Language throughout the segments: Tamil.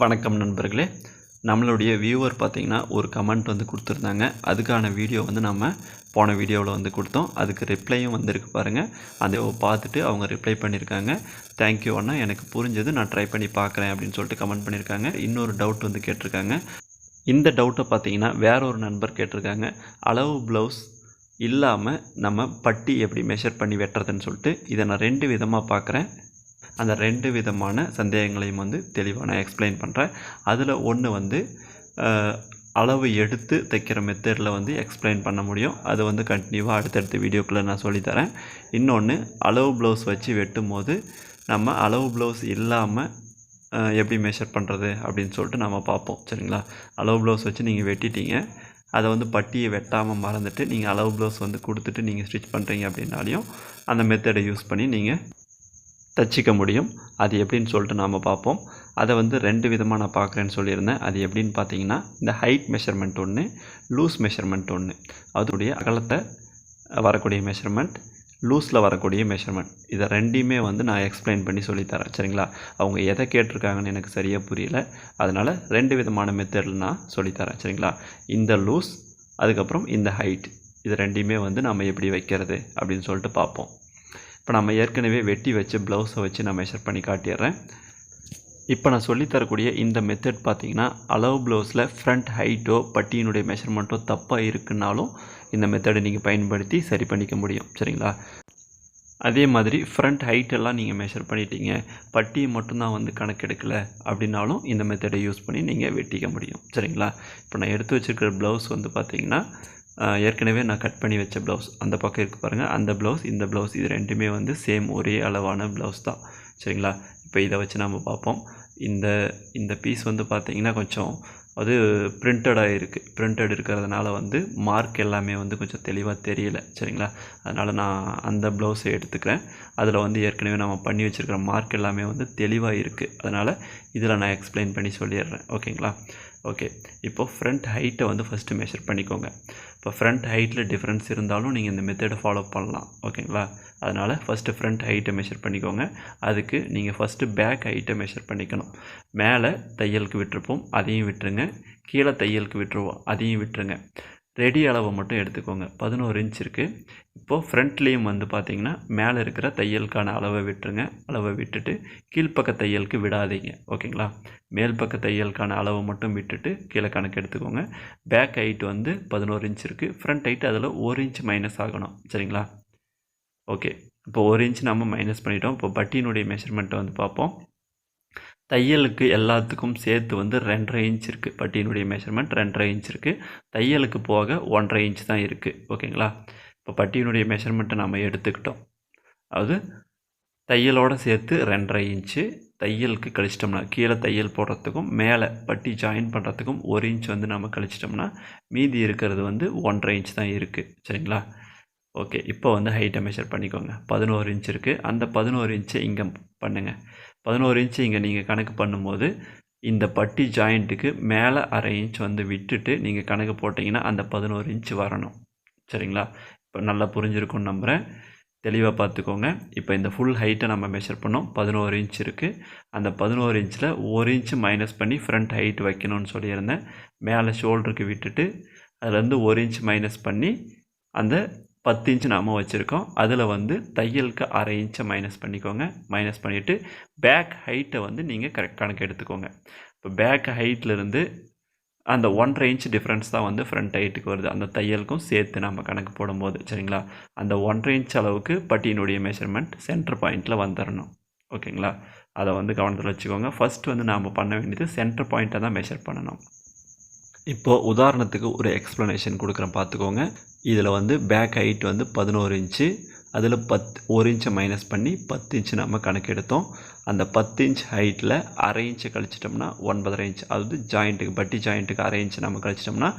வணக்கம் நண்பர்களே. நம்மளுடைய வியூவர் பார்த்திங்கன்னா ஒரு கமெண்ட் வந்து கொடுத்துருந்தாங்க. அதுக்கான வீடியோ வந்து நம்ம போன வீடியோவில் வந்து கொடுத்தோம். அதுக்கு ரிப்ளையும் வந்திருக்கு பாருங்கள் அதை பார்த்துட்டு அவங்க ரிப்ளை பண்ணியிருக்காங்க தேங்க்யூ அண்ணா. எனக்கு புரிஞ்சது. நான் ட்ரை பண்ணி பார்க்குறேன் அப்படின்னு சொல்லிட்டு கமெண்ட் பண்ணியிருக்காங்க இன்னொரு டவுட் வந்து கேட்டிருக்காங்க. இந்த டவுட்டை பார்த்திங்கன்னா வேற ஒரு நண்பர் கேட்டிருக்காங்க. அளவு ப்ளவுஸ் இல்லாமல் நம்ம பட்டி எப்படி மெஷர் பண்ணி வெட்டுறதுன்னு சொல்லிட்டு இதை நான் ரெண்டு விதமாக பார்க்குறேன். அந்த ரெண்டு விதமான சந்தேகங்களையும் வந்து தெளிவாக நான் எக்ஸ்பிளைன் பண்ணுறேன் அதில் ஒன்று வந்து அளவு எடுத்து தைக்கிற மெத்தடில் வந்து எக்ஸ்பிளைன் பண்ண முடியும். அது வந்து கண்டினியூவாக அடுத்தடுத்த வீடியோக்குள்ளே நான் சொல்லித்தரேன். இன்னொன்று அளவு ப்ளவுஸ் வச்சு வெட்டும் போது நம்ம அளவு ப்ளவுஸ் இல்லாமல் எப்படி மெஷர் பண்ணுறது அப்படின்னு சொல்லிட்டு நம்ம பார்ப்போம். சரிங்களா? அளவு ப்ளவுஸ் வச்சு நீங்கள் வெட்டிட்டீங்க. அதை வந்து பட்டியை வெட்டாமல் மறந்துட்டு நீங்கள் அளவு ப்ளவுஸ் வந்து கொடுத்துட்டு நீங்கள் ஸ்டிச் பண்ணுறீங்க அப்படின்னாலையும் அந்த மெத்தடை யூஸ் பண்ணி நீங்கள் தச்சிக்க முடியும். அது எப்படின்னு சொல்லிட்டு நாம் பார்ப்போம். அதை வந்து ரெண்டு விதமாக நான் பார்க்குறேன்னு சொல்லியிருந்தேன். அது எப்படின்னு பார்த்தீங்கன்னா இந்த ஹைட் மெஷர்மெண்ட் ஒன்று லூஸ் மெஷர்மெண்ட் ஒன்று அதோடைய அகலத்தை வரக்கூடிய மெஷர்மெண்ட் லூஸில் வரக்கூடிய மெஷர்மெண்ட் இதை ரெண்டையுமே வந்து நான் எக்ஸ்பிளைன் பண்ணி சொல்லித்தரேன். சரிங்களா? அவங்க எதை கேட்டிருக்காங்கன்னு எனக்கு சரியாக புரியல. அதனால் ரெண்டு விதமான மெத்தடில் நான் சொல்லித்தரேன். சரிங்களா? இந்த லூஸ் அதுக்கப்புறம் இந்த ஹைட் இது ரெண்டையுமே வந்து நம்ம எப்படி வைக்கிறது அப்படின்னு சொல்லிட்டு பார்ப்போம். இப்போ நம்ம ஏற்கனவே வெட்டி வச்சு ப்ளவுஸை வச்சு நான் மெஷர் பண்ணி காட்டிடுறேன். இப்போ நான் சொல்லித்தரக்கூடிய இந்த மெத்தட் பார்த்தீங்கன்னா அளவு ப்ளவுஸில் ஃப்ரண்ட் ஹைட்டோ பட்டியினுடைய மெஷர்மெண்ட்டோ தப்பாக இருக்குன்னாலும் இந்த மெத்தடை நீங்கள் பயன்படுத்தி சரி பண்ணிக்க முடியும். சரிங்களா? அதே மாதிரி ஃப்ரண்ட் ஹைட்டெல்லாம் நீங்கள் மெஷர் பண்ணிட்டீங்க. பட்டியை மட்டும்தான் வந்து கணக்கெடுக்கல அப்படின்னாலும் இந்த மெத்தடை யூஸ் பண்ணி நீங்கள் வெட்டிக்க முடியும். சரிங்களா? இப்போ நான் எடுத்து வச்சிருக்கிற ப்ளவுஸ் வந்து பார்த்தீங்கன்னா ஏற்கனவே நான் கட் பண்ணி வச்ச ப்ளவுஸ் அந்த பக்கம் இருக்குது பாருங்கள் அந்த ப்ளவுஸ் இந்த ப்ளவுஸ் இது ரெண்டுமே வந்து சேம் ஒரே அளவான ப்ளவுஸ் தான். சரிங்களா? இப்போ இதை வச்சு நம்ம பார்ப்போம். இந்த இந்த பீஸ் வந்து பார்த்தீங்கன்னா கொஞ்சம் அது பிரிண்டடாக இருக்குது பிரிண்டட் இருக்கிறதுனால வந்து மார்க் எல்லாமே வந்து கொஞ்சம் தெளிவாக தெரியல. சரிங்களா? அதனால் நான் அந்த ப்ளவுஸை எடுத்துக்கிறேன். அதில் வந்து ஏற்கனவே நம்ம பண்ணி வச்சுருக்கிற மார்க் எல்லாமே வந்து தெளிவாக இருக்குது அதனால் இதில் நான் எக்ஸ்பிளைன் பண்ணி சொல்லிடுறேன். ஓகேங்களா? ஓகே இப்போது ஃப்ரண்ட் ஹைட்டை வந்து ஃபஸ்ட்டு மெஷர் பண்ணிக்கோங்க. இப்போ ஃப்ரண்ட் ஹைட்டில் டிஃப்ரென்ஸ் இருந்தாலும் நீங்கள் இந்த மெத்தடை ஃபாலோ பண்ணலாம். ஓகேங்களா அதனால் ஃபஸ்ட்டு ஃப்ரண்ட் ஹைட்டை மெஷர் பண்ணிக்கோங்க. அதுக்கு நீங்கள் ஃபஸ்ட்டு பேக் ஹைட்டை மெஷர் பண்ணிக்கணும். மேலே தையலுக்கு விட்டுருப்போம். அதையும் விட்டுருங்க. கீழே தையலுக்கு விட்டுருவோம். அதையும் விட்டுருங்க. ரெடி அளவை மட்டும் எடுத்துக்கோங்க. பதினோரு இன்ச் இருக்குது இப்போது ஃப்ரண்ட்லேயும் வந்து பார்த்திங்கன்னா மேலே இருக்கிற தையலுக்கான அளவை விட்டுருங்க. அளவை விட்டுட்டு கீழ்ப்பக்க தையலுக்கு விடாதீங்க. ஓகேங்களா? மேல் பக்க தையலுக்கான அளவை மட்டும் விட்டுட்டு கீழே கணக்கு எடுத்துக்கோங்க. பேக் ஹைட் வந்து பதினோரு இன்ச் இருக்குது ஃப்ரண்ட் ஹைட் அதில் ஒரு இன்ச் மைனஸ் ஆகணும். சரிங்களா? ஓகே. இப்போ ஒரு இன்ச் நம்ம மைனஸ் பண்ணிட்டோம். இப்போ பட்டியினுடைய மெஷர்மெண்ட்டை வந்து பார்ப்போம். தையலுக்கு எல்லாத்துக்கும் சேர்த்து வந்து ரெண்டரை இன்ச் இருக்குது பட்டியினுடைய மெஷர்மெண்ட் ரெண்டரை இன்ச் இருக்குது தையலுக்கு போக ஒன்றரை இன்ச் தான் இருக்குது ஓகேங்களா? இப்போ பட்டியினுடைய மெஷர்மெண்ட்டை நம்ம எடுத்துக்கிட்டோம். அதாவது தையலோடு சேர்த்து ரெண்டரை இன்ச்சு தையலுக்கு கழிச்சிட்டோம்னா கீழே தையல் போடுறதுக்கும் மேலே பட்டி ஜாயின் பண்ணுறதுக்கும் ஒரு இன்ச் வந்து நம்ம கழிச்சிட்டோம்னா மீதி இருக்கிறது வந்து ஒன்றரை இன்ச் தான் இருக்குது சரிங்களா? ஓகே இப்போ வந்து ஹைட்டை மெஷர் பண்ணிக்கோங்க. பதினோரு இன்ச் இருக்குது அந்த பதினோரு இன்ச்சை இங்கே பண்ணுங்கள் பதினோரு இன்ச்சு இங்கே நீங்கள் கணக்கு பண்ணும்போது இந்த பட்டி ஜாயிண்ட்டுக்கு மேலே அரை இன்ச் வந்து விட்டுட்டு நீங்கள் கணக்கு போட்டிங்கன்னா அந்த பதினோரு இன்ச் வரணும். சரிங்களா? இப்போ நல்லா புரிஞ்சிருக்கும்னு நம்புகிறேன் தெளிவாக பார்த்துக்கோங்க. இப்போ இந்த ஃபுல் ஹைட்டை நம்ம மெஷர் பண்ணோம். பதினோரு இன்ச் இருக்குது அந்த பதினோரு இன்ச்சில் ஒரு இன்ச்சு மைனஸ் பண்ணி ஃப்ரண்ட் ஹைட் வைக்கணும்னு சொல்லியிருந்தேன். மேலே ஷோல்டருக்கு விட்டுட்டு அதுலேருந்து ஒரு இன்ச் மைனஸ் பண்ணி அந்த பத்து இன்ச் நாம வச்சுருக்கோம். அதில் வந்து தையலுக்கு அரை இன்ச்சை மைனஸ் பண்ணிக்கோங்க. மைனஸ் பண்ணிவிட்டு பேக் ஹைட்டை வந்து நீங்கள் கரெக்ட் கணக்கு எடுத்துக்கோங்க. இப்போ பேக் ஹைட்லேருந்து அந்த ஒன்றரை இன்ச் டிஃப்ரென்ஸ் தான் வந்து ஃப்ரண்ட் ஹைட்டுக்கு வருது. அந்த தையலுக்கும் சேர்த்து நம்ம கணக்கு போடும்போது சரிங்களா? அந்த ஒன்றரை இன்ச் அளவுக்கு பட்டியினுடைய மெஷர்மெண்ட் சென்டர் பாயிண்டில் வந்துடணும் ஓகேங்களா? அதை வந்து கவனத்தில் வச்சுக்கோங்க. ஃபர்ஸ்ட் வந்து நாம் பண்ண வேண்டியது சென்டர் பாயிண்ட்டை தான் மெஷர் பண்ணணும். இப்போது உதாரணத்துக்கு ஒரு எக்ஸ்ப்ளனேஷன் கொடுக்குறேன். பார்த்துக்கோங்க. இதில் வந்து பேக் ஹைட் வந்து பதினோரு இன்ச்சு அதில் பத் ஒரு இன்ச்சை மைனஸ் பண்ணி பத்து இன்ச்சு நம்ம கணக்கெடுத்தோம் அந்த பத்து இன்ச் ஹைட்டில் அரை இன்ச்சு கழிச்சிட்டோம்னா ஒன்பதரை இன்ச் அதாவது ஜாயிண்ட்டுக்கு பட்டி ஜாயிண்ட்டுக்கு அரை இன்ச்சு நம்ம கழிச்சிட்டோம்னா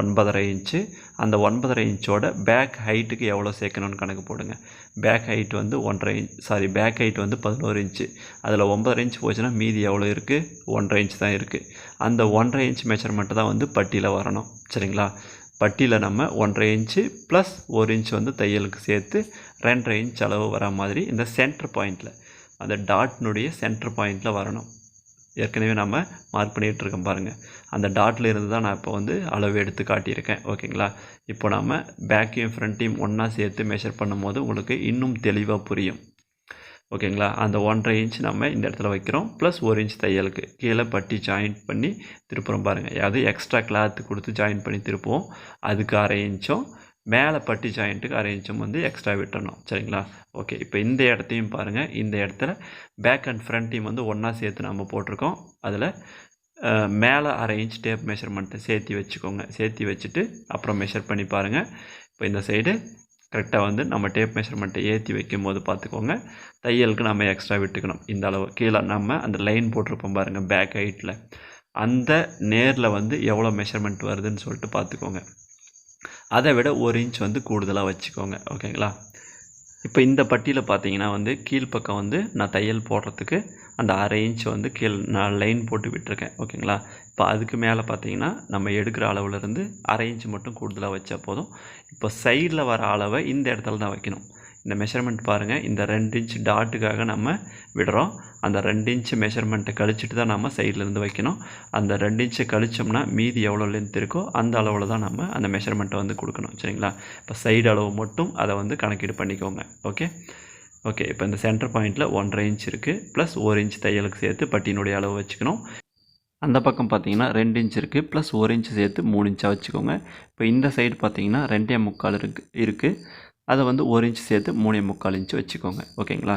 ஒன்பதரை இன்ச்சு அந்த ஒன்பதரை இன்ச்சோட பேக் ஹைட்டுக்கு எவ்வளோ சேர்க்கணும்னு கணக்கு போடுங்க. பேக் ஹைட் வந்து ஒன்றரை இன்ச் சாரி பேக் ஹைட் வந்து பதினோரு இன்ச்சு அதில் ஒன்பதரை இன்ச் போச்சுன்னா மீதி எவ்வளோ இருக்குது ஒன்றரை இன்ச் தான் இருக்குது அந்த ஒன்றரை இன்ச் மெஷர்மெண்ட்டு தான் வந்து பட்டியில் வரணும். சரிங்களா? பட்டியில் நம்ம ஒன்றரை இன்ச்சு ப்ளஸ் ஒரு இன்ச் வந்து தையலுக்கு சேர்த்து ரெண்டரை இன்ச் அளவு வர மாதிரி இந்த சென்டர் பாயிண்டில் அந்த டாட்னுடைய சென்டர் பாயிண்டில் வரணும். ஏற்கனவே நம்ம மார்க் பண்ணிகிட்டு இருக்கோம் பாருங்கள் அந்த டாட்டில் இருந்து தான் நான் இப்போ வந்து அளவு எடுத்து காட்டியிருக்கேன். ஓகேங்களா? இப்போ நம்ம பேக்கையும் ஃப்ரண்ட்டையும் ஒன்றா சேர்த்து மெஷர் பண்ணும்போது உங்களுக்கு இன்னும் தெளிவாக புரியும். ஓகேங்களா? அந்த ஒன்றரை இன்ச் நம்ம இந்த இடத்துல வைக்கிறோம். ப்ளஸ் ஒரு இன்ச் தையலுக்கு கீழே பட்டி ஜாயின் பண்ணி திருப்புறோம் பாருங்கள் அது எக்ஸ்ட்ரா கிளாத் கொடுத்து ஜாயின் பண்ணி திருப்புவோம். அதுக்கு அரை இன்ச்சும் மேலே பட்டி ஜாயிண்ட்டுக்கு அரை இன்ச்சும் வந்து எக்ஸ்ட்ரா விட்டணும் சரிங்களா? ஓகே இப்போ இந்த இடத்தையும் பாருங்கள் இந்த இடத்துல பேக் அண்ட் ஃப்ரண்ட்டையும் வந்து ஒன்றா சேர்த்து நம்ம போட்டிருக்கோம். அதில் மேலே அரை இன்ச் டேப் மெஷர்மெண்ட்டை சேர்த்தி வச்சுக்கோங்க. சேர்த்தி வச்சுட்டு அப்புறம் மெஷர் பண்ணி பாருங்கள் இப்போ இந்த சைடு கரெக்டாக வந்து நம்ம டேப் மெஷர்மெண்ட்டை ஏற்றி வைக்கும் போது பார்த்துக்கோங்க. தையலுக்கு நம்ம எக்ஸ்ட்ரா விட்டுக்கணும். இந்த அளவு கீழே நம்ம அந்த லைன் போட்டிருப்போம் பாருங்கள் பேக் ஹைட்டில் அந்த நேரில் வந்து எவ்வளோ மெஷர்மெண்ட் வருதுன்னு சொல்லிட்டு பார்த்துக்கோங்க. அதை விட ஒரு இன்ச் வந்து கூடுதலாக வச்சுக்கோங்க. ஓகேங்களா இப்போ இந்த பட்டியில் பார்த்தீங்கன்னா வந்து கீழ்ப்பக்கம் வந்து நான் தையல் போடுறதுக்கு அந்த அரை இன்ச் வந்து கீழ் நான் லைன் போட்டு விட்டுருக்கேன். ஓகேங்களா? இப்போ அதுக்கு மேலே பார்த்தீங்கன்னா நம்ம எடுக்கிற அளவுலேருந்து அரை இன்ச் மட்டும் கூடுதலாக வச்சா போதும். இப்போ சைடில் வர அளவை இந்த இடத்துல தான் வைக்கணும். இந்த மெஷர்மெண்ட் பாருங்கள் இந்த ரெண்டு இன்ச் டாட்டுக்காக நம்ம விடுறோம். அந்த ரெண்டு இன்ச் மெஷர்மெண்ட்டை கழிச்சிட்டு தான் நம்ம சைட்லேருந்து வைக்கணும். அந்த ரெண்டு இன்ச்சை கழிச்சோம்னா மீதி எவ்வளோ லென்த் இருக்கோ அந்த அளவில் தான் நம்ம அந்த மெஷர்மெண்ட்டை வந்து கொடுக்கணும். சரிங்களா? இப்போ சைடு அளவு மட்டும் அதை வந்து கணக்கீடு பண்ணிக்கோங்க. ஓகே ஓகே இப்போ இந்த சென்டர் பாயிண்ட்டில் ஒன்றரை இன்ச் இருக்குது ப்ளஸ் ஒரு இன்ச் தையலுக்கு சேர்த்து பட்டியினுடைய அளவு வச்சுக்கணும். அந்த பக்கம் பார்த்தீங்கன்னா ரெண்டு இன்ச் இருக்குது ப்ளஸ் ஒரு இன்ச் சேர்த்து மூணு இன்ச்சாக வச்சுக்கோங்க. இப்போ இந்த சைடு பார்த்தீங்கன்னா ரெண்டே முக்கால் இருக்கு. இருக்குது அதை வந்து ஒரு இன்ச் சேர்த்து மூணே முக்கால் இன்ச்சு வச்சுக்கோங்க. ஓகேங்களா?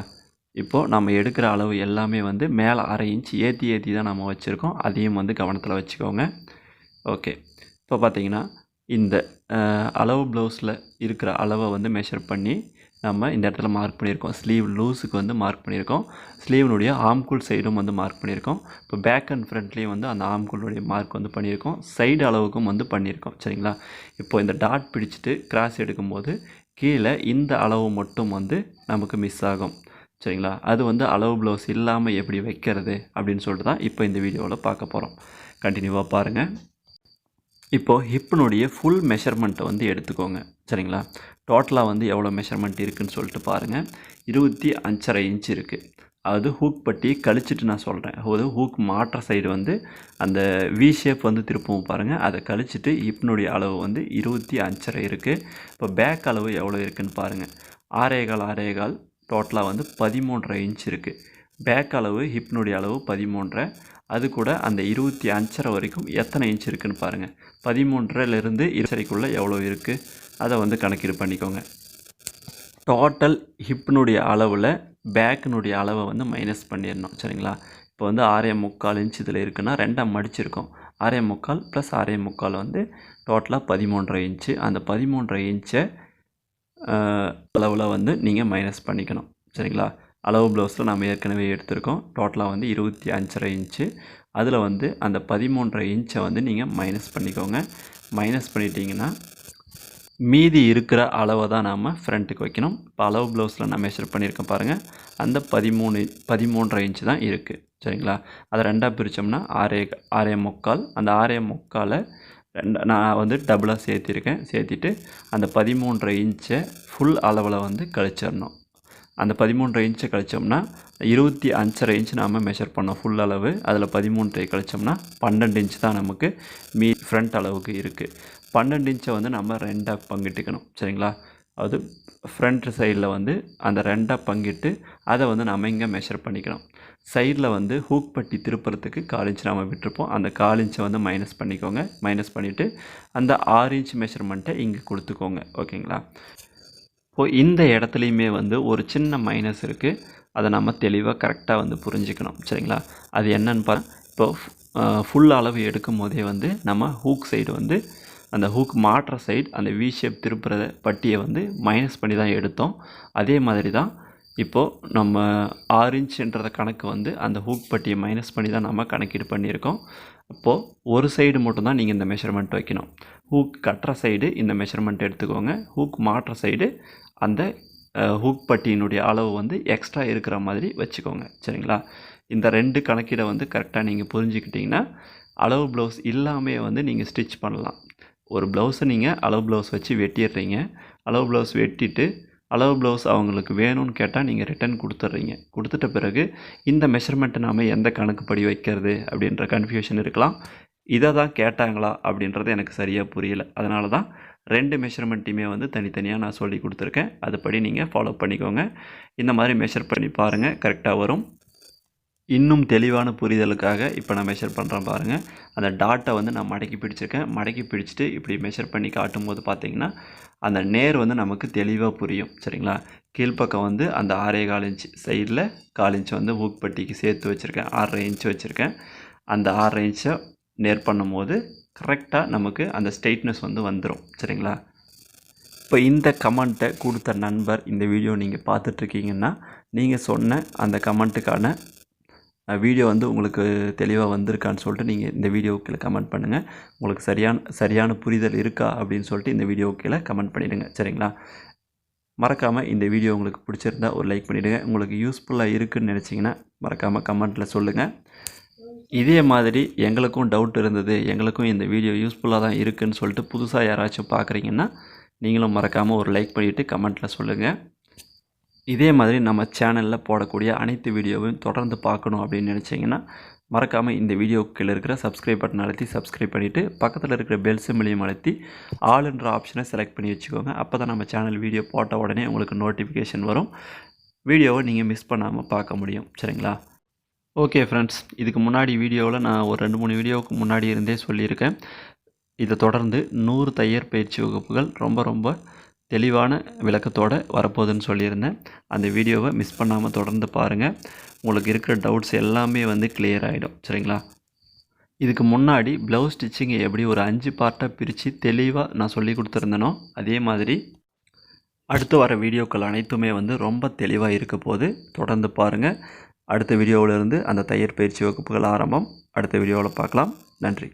இப்போது நம்ம எடுக்கிற அளவு எல்லாமே வந்து மேலே அரை இன்ச் ஏற்றி ஏற்றி தான் நம்ம வச்சுருக்கோம். அதையும் வந்து கவனத்தில் வச்சுக்கோங்க. ஓகே. இப்போ பார்த்தீங்கன்னா இந்த அளவு ப்ளவுஸில் இருக்கிற அளவை வந்து மெஷர் பண்ணி நம்ம இந்த இடத்துல மார்க் பண்ணியிருக்கோம். ஸ்லீவ் லூஸுக்கு வந்து மார்க் பண்ணியிருக்கோம். ஸ்லீவ்னுடைய ஆம்கூல் சைடும் வந்து மார்க் பண்ணியிருக்கோம். இப்போ பேக் அண்ட் ஃப்ரண்ட்லேயும் வந்து அந்த ஆம்குளுடைய மார்க் வந்து பண்ணியிருக்கோம். சைடு அளவுக்கும் வந்து பண்ணியிருக்கோம். சரிங்களா? இப்போ இந்த டாட் பிடிச்சிட்டு கிராஸ் எடுக்கும்போது கீழே இந்த அளவு மட்டும் வந்து நமக்கு மிஸ் ஆகும். சரிங்களா? அது வந்து அளவு ப்ளவுஸ் இல்லாமல் எப்படி வைக்கிறது அப்படின்னு சொல்லிட்டு தான் இப்போ இந்த வீடியோவில் பார்க்க போகிறோம் கண்டினியூவாக பாருங்கள் இப்போது ஹிப்னுடைய ஃபுல் மெஷர்மெண்ட்டை வந்து எடுத்துக்கோங்க. சரிங்களா? டோட்டலாக வந்து எவ்வளோ மெஷர்மெண்ட் இருக்குன்னு சொல்லிட்டு பாருங்கள் இருபத்தி அஞ்சரை இன்ச் இருக்குது அது ஹூக் பட்டி கழிச்சிட்டு நான் சொல்கிறேன் அதாவது ஹூக் மாற்ற சைடு வந்து அந்த வி ஷேப் வந்து திருப்பவும் பாருங்கள் அதை கழிச்சிட்டு ஹிப்னுடைய அளவு வந்து இருபத்தி அஞ்சரை இருக்குது இப்போ பேக் அளவு எவ்வளோ இருக்குதுன்னு பாருங்கள் ஆறேகால் ஆறேகால் டோட்டலாக வந்து பதிமூன்றரை இன்ச் இருக்குது பேக் அளவு ஹிப்னுடைய அளவு பதிமூன்றரை. அது கூட அந்த இருபத்தி அஞ்சரை வரைக்கும் எத்தனை இன்ச் இருக்குதுன்னு பாருங்கள் பதிமூன்றரைலேருந்து இருச்சரைக்குள்ளே எவ்வளோ இருக்குது அதை வந்து கணக்கீடு பண்ணிக்கோங்க. டோட்டல் ஹிப்னுடைய அளவில் பேக்கினுடைய அளவை வந்து மைனஸ் பண்ணிடணும். சரிங்களா? இப்போ வந்து ஆறே முக்கால் இன்ச் இதில் இருக்குன்னா ரெண்டாக மடிச்சிருக்கோம். ஆறே முக்கால் ப்ளஸ் ஆறே முக்கால் வந்து டோட்டலாக பதிமூன்றரை இன்ச்சு அந்த பதிமூன்றரை இன்ச்சை அளவில் வந்து நீங்கள் மைனஸ் பண்ணிக்கணும். சரிங்களா? அளவு ப்ளவுஸில் நம்ம ஏற்கனவே எடுத்திருக்கோம். டோட்டலாக வந்து இருபத்தி அஞ்சரை இன்ச்சு அதில் வந்து அந்த பதிமூன்றரை இன்ச்சை வந்து நீங்கள் மைனஸ் பண்ணிக்கோங்க. மைனஸ் பண்ணிட்டீங்கன்னா மீதி இருக்கிற அளவை தான் நாம் ஃப்ரண்ட்டுக்கு வைக்கணும். இப்போ அளவு ப்ளவுஸில் நான் மெஷர் பண்ணியிருக்கேன் பாருங்கள் அந்த பதிமூணு பதிமூன்றரை இன்ச்சு தான் இருக்குது சரிங்களா? அதை ரெண்டாக பிரித்தோம்னா ஆறே ஆறே முக்கால். அந்த ஆறே முக்காலை ரெண்டு நான் வந்து டபுளாக சேர்த்திருக்கேன். சேர்த்திட்டு அந்த பதிமூன்றரை இன்ச்சை ஃபுல் அளவில் வந்து கழிச்சிடணும். அந்த பதிமூன்றரை இன்ச்சை கழிச்சோம்னா இருபத்தி அஞ்சரை இன்ச் நாம் மெஷர் பண்ணோம் ஃபுல் அளவு. அதில் பதிமூன்றரை கழிச்சோம்னா பன்னெண்டு இன்ச் தான் நமக்கு மீ ஃப்ரண்ட் அளவுக்கு இருக்குது பன்னெண்டு இன்ச்சை வந்து நம்ம ரெண்டாக பங்கிட்டுக்கணும். சரிங்களா? அது ஃப்ரண்ட் சைடில் வந்து அந்த ரெண்டாக பங்கிட்டு அதை வந்து நம்ம இங்கே மெஷர் பண்ணிக்கணும். சைடில் வந்து ஹூக் பட்டி திருப்புறத்துக்கு கால் இன்ச் நம்ம விட்டுருப்போம். அந்த கால் இன்ச்சை வந்து மைனஸ் பண்ணிக்கோங்க. மைனஸ் பண்ணிவிட்டு அந்த ஆறு இன்ச் மெஷர்மெண்ட்டை இங்கே கொடுத்துக்கோங்க. ஓகேங்களா? இப்போது இந்த இடத்துலையுமே வந்து ஒரு சின்ன மைனஸ் இருக்குது அதை நம்ம தெளிவாக கரெக்டாக வந்து புரிஞ்சுக்கணும். சரிங்களா? அது என்னன்னு பார்த்தா இப்போ ஃபுல் அளவு எடுக்கும் போதே வந்து நம்ம ஹூக் சைடு வந்து அந்த ஹூக் மாற்ற சைடு அந்த வி ஷேப் திருப்புற பட்டியை வந்து மைனஸ் பண்ணி தான் எடுத்தோம். அதே மாதிரி தான் இப்போது நம்ம ஆறு கணக்கு வந்து அந்த ஹூக் பட்டியை மைனஸ் பண்ணி தான் நம்ம கணக்கீடு பண்ணியிருக்கோம். அப்போது ஒரு சைடு மட்டும்தான் நீங்கள் இந்த மெஷர்மெண்ட் வைக்கணும். ஹூக் கட்டுற சைடு இந்த மெஷர்மெண்ட் எடுத்துக்கோங்க. ஹூக் மாற்ற சைடு அந்த ஹூக் பட்டியினுடைய அளவு வந்து எக்ஸ்ட்ரா இருக்கிற மாதிரி வச்சுக்கோங்க. சரிங்களா? இந்த ரெண்டு கணக்கீடை வந்து கரெக்டாக நீங்கள் புரிஞ்சுக்கிட்டிங்கன்னா அளவு ப்ளவுஸ் இல்லாமே வந்து நீங்கள் ஸ்டிச் பண்ணலாம். ஒரு ப்ளவுஸை நீங்கள் அளவு ப்ளவுஸ் வச்சு வெட்டிடுறீங்க. அளவு ப்ளவுஸ் வெட்டிட்டு அளவு ப்ளவுஸ் அவங்களுக்கு வேணும்னு கேட்டால் நீங்கள் ரிட்டர்ன் கொடுத்துட்றீங்க. கொடுத்துட்ட பிறகு இந்த மெஷர்மெண்ட்டை நாம் எந்த கணக்குப்படி வைக்கிறது அப்படின்ற கன்ஃபியூஷன் இருக்கலாம். இதை தான் கேட்டாங்களா அப்படின்றது எனக்கு சரியாக புரியல. அதனால தான் ரெண்டு மெஷர்மெண்ட்டையுமே வந்து தனித்தனியாக நான் சொல்லி கொடுத்துருக்கேன். அதுபடி நீங்கள் ஃபாலோ பண்ணிக்கோங்க. இந்த மாதிரி மெஷர் பண்ணி பாருங்கள் கரெக்டாக வரும். இன்னும் தெளிவான புரிதலுக்காக இப்போ நான் மெஷர் பண்ணுறேன் பாருங்கள் அந்த டாட்டை வந்து நான் மடக்கி பிடிச்சிருக்கேன். மடக்கி பிடிச்சிட்டு இப்படி மெஷர் பண்ணி காட்டும் போது பார்த்தீங்கன்னா அந்த நேர் வந்து நமக்கு தெளிவாக புரியும். சரிங்களா? கீழ்ப்பக்கம் வந்து அந்த ஆறே கால் இன்ச் சைடில் கால் இன்ச் வந்து ஊக்பட்டிக்கு சேர்த்து வச்சுருக்கேன். ஆறரை இன்ச் வச்சுருக்கேன். அந்த ஆறரை இன்ச்சை நேர் பண்ணும்போது கரெக்டாக நமக்கு அந்த ஸ்ட்ரெயிட்னஸ் வந்து வந்துடும் சரிங்களா? இப்போ இந்த கமெண்ட்டை கொடுத்த நண்பர் இந்த வீடியோ நீங்கள் பார்த்துட்ருக்கீங்கன்னா நீங்கள் சொன்ன அந்த கமெண்ட்டுக்கான வீடியோ வந்து உங்களுக்கு தெளிவாக வந்திருக்கான்னு சொல்லிட்டு நீங்கள் இந்த வீடியோவுக்கு கமெண்ட் பண்ணுங்கள் உங்களுக்கு சரியான சரியான புரிதல் இருக்கா அப்படின்னு சொல்லிட்டு இந்த வீடியோ கீழே கமெண்ட் பண்ணிவிடுங்க சரிங்களா? மறக்காமல் இந்த வீடியோ உங்களுக்கு பிடிச்சிருந்தா ஒரு லைக் பண்ணிவிடுங்க உங்களுக்கு யூஸ்ஃபுல்லாக இருக்குதுன்னு நினச்சிங்கன்னா மறக்காமல் கமெண்ட்டில் சொல்லுங்கள் இதே மாதிரி எங்களுக்கும் டவுட் இருந்தது எங்களுக்கும் இந்த வீடியோ யூஸ்ஃபுல்லாக தான் இருக்குதுன்னு சொல்லிட்டு புதுசாக யாராச்சும் பார்க்குறீங்கன்னா நீங்களும் மறக்காமல் ஒரு லைக் பண்ணிவிட்டு கமெண்ட்டில் சொல்லுங்கள் இதே மாதிரி நம்ம சேனலில் போடக்கூடிய அனைத்து வீடியோவையும் தொடர்ந்து பார்க்கணும் அப்படின்னு நினச்சிங்கன்னா மறக்காமல் இந்த வீடியோக்கில் கீழே இருக்கிற சப்ஸ்கிரைப் பட்டன் அழுத்தி சப்ஸ்கிரைப் பண்ணிவிட்டு பக்கத்தில் இருக்கிற பெல் சிம்மிலையும் அழுத்தி ஆளுன்ற ஆப்ஷனை செலக்ட் பண்ணி வச்சுக்கோங்க. அப்போ தான் நம்ம சேனல் வீடியோ போட்ட உடனே உங்களுக்கு நோட்டிஃபிகேஷன் வரும். வீடியோவை நீங்கள் மிஸ் பண்ணாமல் பார்க்க முடியும். சரிங்களா? ஓகே ஃப்ரெண்ட்ஸ் இதுக்கு முன்னாடி வீடியோவில் நான் ஒரு ரெண்டு மூணு வீடியோவுக்கு முன்னாடி இருந்தே சொல்லியிருக்கேன். இதை தொடர்ந்து நூறு தையர் பயிற்சி வகுப்புகள் ரொம்ப ரொம்ப தெளிவான விளக்கத்தோடு வரப்போகுதுன்னு சொல்லியிருந்தேன். அந்த வீடியோவை மிஸ் பண்ணாமல் தொடர்ந்து பாருங்கள் உங்களுக்கு இருக்கிற டவுட்ஸ் எல்லாமே வந்து கிளியர் ஆகிடும் சரிங்களா? இதுக்கு முன்னாடி ப்ளவுஸ் ஸ்டிச்சிங்கை எப்படி ஒரு அஞ்சு பார்ட்டாக பிரித்து தெளிவாக நான் சொல்லி கொடுத்துருந்தேனோ அதே மாதிரி அடுத்து வர வீடியோக்கள் அனைத்துமே வந்து ரொம்ப தெளிவாக இருக்க போது தொடர்ந்து பாருங்கள் அடுத்த வீடியோவிலிருந்து அந்த தையர் பயிற்சி வகுப்புகள் ஆரம்பம். அடுத்த வீடியோவில் பார்க்கலாம். நன்றி.